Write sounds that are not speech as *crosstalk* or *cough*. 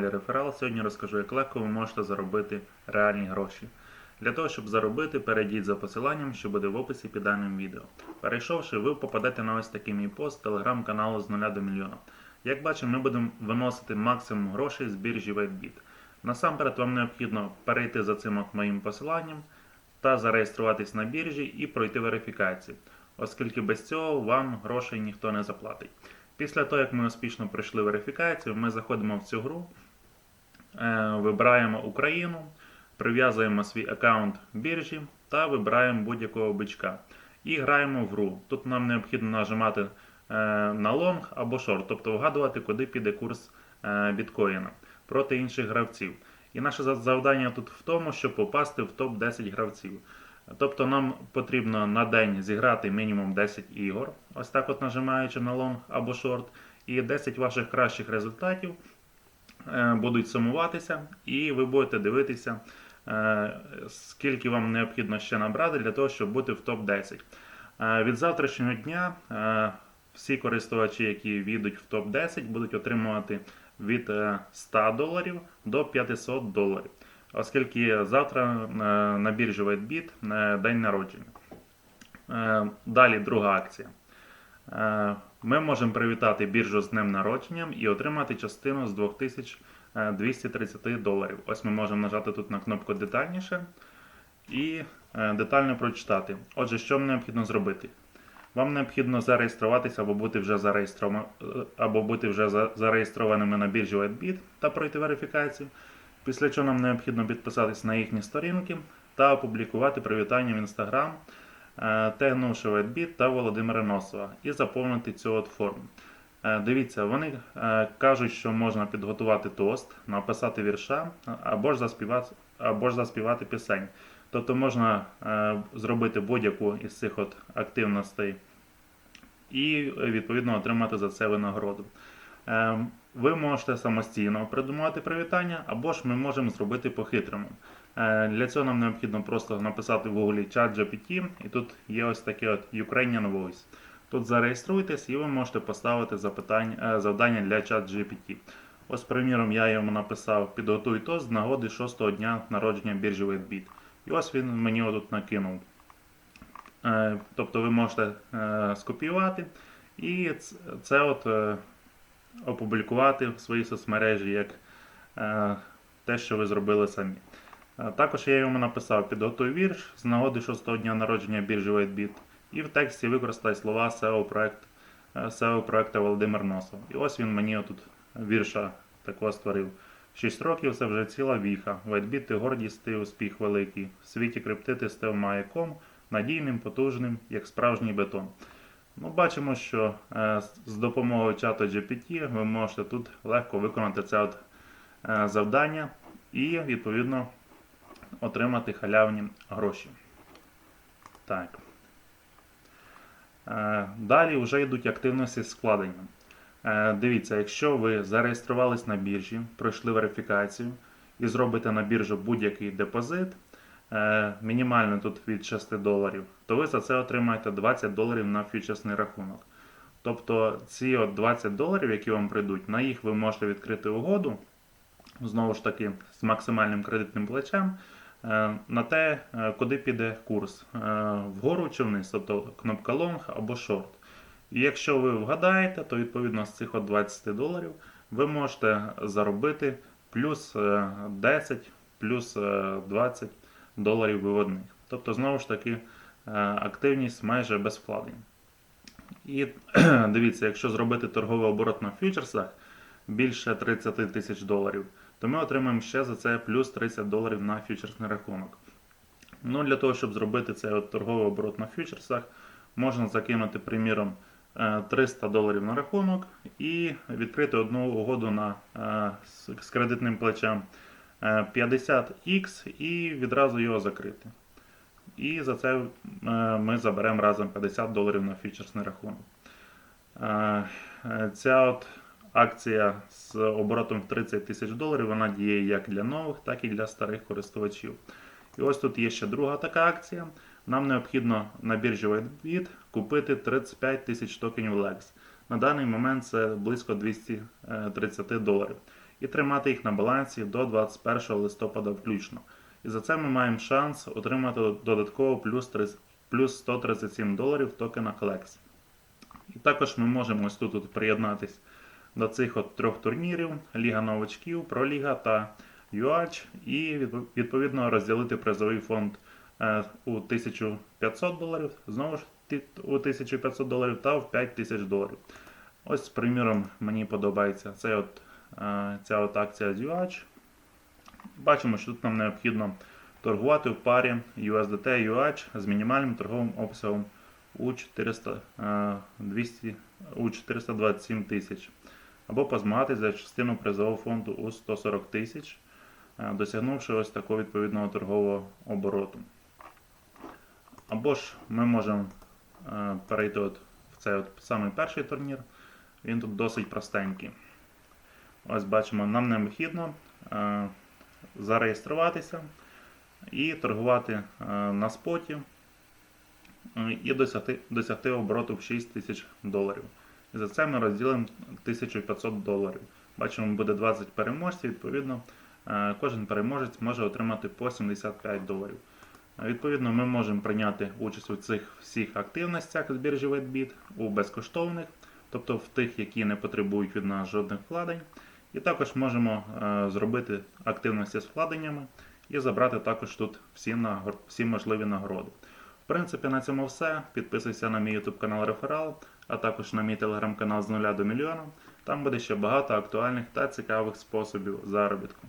каналі Реферал. Сьогодні розкажу, як легко ви можете заробити реальні гроші. Для того, щоб заробити, перейдіть за посиланням, що буде в описі під даним відео. Перейшовши, ви попадете на ось такий мій пост телеграм-каналу з 0 до мільйона. Як бачимо, ми будемо виносити максимум грошей з біржі WhiteBit. Насамперед вам необхідно перейти за цим от моїм посиланням та зареєструватись на біржі і пройти верифікацію, оскільки без цього вам грошей ніхто не заплатить. Після того, як ми успішно пройшли верифікацію, ми заходимо в цю гру, вибираємо Україну, прив'язуємо свій аккаунт біржі та вибираємо будь-якого бичка. І граємо в гру. Тут нам необхідно нажимати е, на лонг або шорт, тобто вгадувати, куди піде курс е, біткоїна проти інших гравців. І наше завдання тут в тому, щоб попасти в топ-10 гравців. Тобто нам потрібно на день зіграти мінімум 10 ігор, ось так от нажимаючи на лонг або шорт, і 10 ваших кращих результатів е, будуть сумуватися, і ви будете дивитися, е, скільки вам необхідно ще набрати для того, щоб бути в топ-10. Е, Від завтрашнього дня е, всі користувачі, які війдуть в топ-10, будуть отримувати від е, 100 доларів до 500 доларів. Оскільки завтра е, на біржі WhiteBit е, день народження. Е, Далі друга акція. Ми можемо привітати біржу з днем народженням і отримати частину з 2230 доларів. Ось ми можемо нажати тут на кнопку детальніше і е, детально прочитати. Отже, що вам необхідно зробити? Вам необхідно зареєструватися або бути вже зареєстрова- е, або бути вже зареєстрованими на біржі WhiteBit та пройти верифікацію. Після чого нам необхідно підписатись на їхні сторінки та опублікувати привітання в Instagram, е, тегнувши WhiteBit та Володимира Носова і заповнити цю от форму. Е, Дивіться, вони е, кажуть, що можна підготувати тост, написати вірша або ж заспівати, або ж заспівати пісень. Тобто можна зробити будь-яку із цих от активностей і відповідно отримати за це винагороду. Ви можете самостійно придумати привітання, або ж ми можемо зробити по-хитрому. Е, Для цього нам необхідно просто написати в Google чат GPT, і тут є ось таке от Ukrainian Voice. Тут зареєструйтесь і ви можете поставити запитання, е, завдання для чат GPT. Ось, приміром, я йому написав підготуй тост з нагоди 6-го дня народження біржі WhiteBit. І ось він мені отут накинув. Е, Тобто ви можете скопіювати і це от опублікувати в своїй соцмережі як те, що ви зробили самі. Е, Також я йому написав підготуй вірш з нагоди 6-го дня народження біржі WhiteBit і в тексті використай слова SEO проект е, SEO проекту Володимир Носов. І ось він мені отут вірша такого створив. 6 років це вже ціла віха. WhiteBit ти гордість ти успіх великий. В світі крипти ти став маяком, надійним, потужним, як справжній бетон. Ну, бачимо, що е, з- допомогою чату GPT ви можете тут легко виконати це от, е, завдання і, відповідно, отримати халявні гроші. Так. Е, Далі вже йдуть активності з складенням. Е, Дивіться, якщо ви зареєструвались на біржі, пройшли верифікацію і зробите на біржу будь-який депозит, е, мінімально тут від 6 доларів, то ви за це отримаєте 20 доларів на фьючерсний рахунок. Тобто ці от 20 доларів, які вам прийдуть, на їх ви можете відкрити угоду, знову ж таки, з максимальним кредитним плечем, на те, е, куди піде курс, е, вгору чи вниз, тобто кнопка long або short. І якщо ви вгадаєте, то відповідно з цих от 20 доларів ви можете заробити плюс е, 10, плюс е, 20 доларів виводних. Тобто, знову ж таки, е, активність майже без вкладень. І *clears throat* дивіться, якщо зробити торговий оборот на фьючерсах більше 30 тисяч доларів, то ми отримаємо ще за це плюс 30 доларів на фьючерсний рахунок. Ну, Для того, щоб зробити цей от торговий оборот на фьючерсах, можна закинути, приміром, е, 300 доларів на рахунок і відкрити одну угоду на, е, з, кредитним плечем е, 50х і відразу його закрити. І за це е, ми заберемо разом 50 доларів на фьючерсний рахунок. Е, е, Ця от акція з оборотом в 30 тисяч доларів вона діє як для нових, так і для старих користувачів. І ось тут є ще друга така акція. Нам необхідно на біржі WhiteBit купити 35 тисяч токенів LEX. На даний момент це близько 230 доларів. і тримати їх на балансі до 21 листопада включно. І за це ми маємо шанс отримати додатково плюс, плюс 137 доларів в токенах LEX. І також ми можемо ось тут от приєднатись до цих от трьох турнірів: Ліга новачків, Проліга та UH, і відповідно розділити призовий фонд е, у 1500 доларів, знову ж у 1500 доларів та в 5000 доларів. Ось, приміром, мені подобається цей от, е, ця от акція з UH. Бачимо, що тут нам необхідно торгувати в парі USDT UH з мінімальним торговим обсягом у 400, е, 200, у 427 тисяч. Або позмагатись за частину призового фонду у 140 тисяч, е, досягнувши ось такого відповідного торгового обороту. Або ж ми можемо е, перейти от в цей от самий перший турнір. Він тут досить простенький. Ось бачимо, нам необхідно е, зареєструватися і торгувати на споті і досягти, досягти обороту в 6 тисяч доларів. І за це ми розділимо 1500 доларів. Бачимо, буде 20 переможців, відповідно, е, кожен переможець може отримати по 75 доларів. Е, Відповідно, ми можемо прийняти участь у цих всіх активностях з біржі WhiteBit, у безкоштовних, тобто в тих, які не потребують від нас жодних вкладень. І також можемо е, зробити активності з вкладеннями і забрати також тут всі, всі можливі нагороди. В принципі, на цьому все. Підписуйся на мій YouTube канал Реферал, а також на мій телеграм-канал з нуля до мільйона. Там буде ще багато актуальних та цікавих способів заробітку.